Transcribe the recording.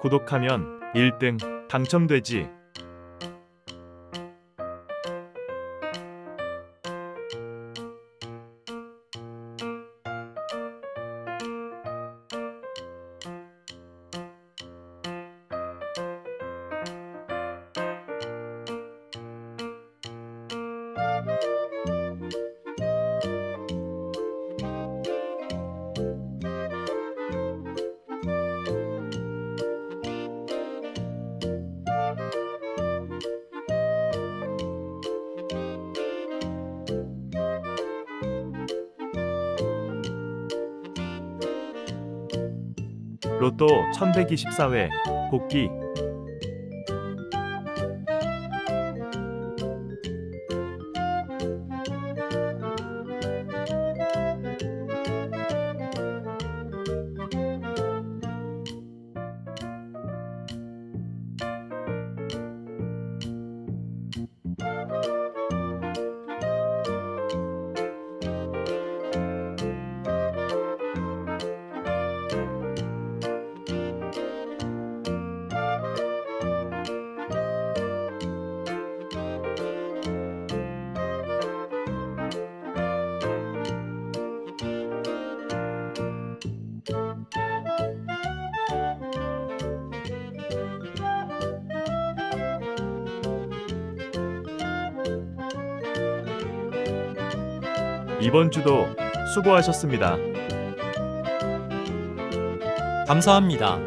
구독하면 1등 당첨되지. 로또 1124회 복귀 이번 주도 수고하셨습니다. 감사합니다.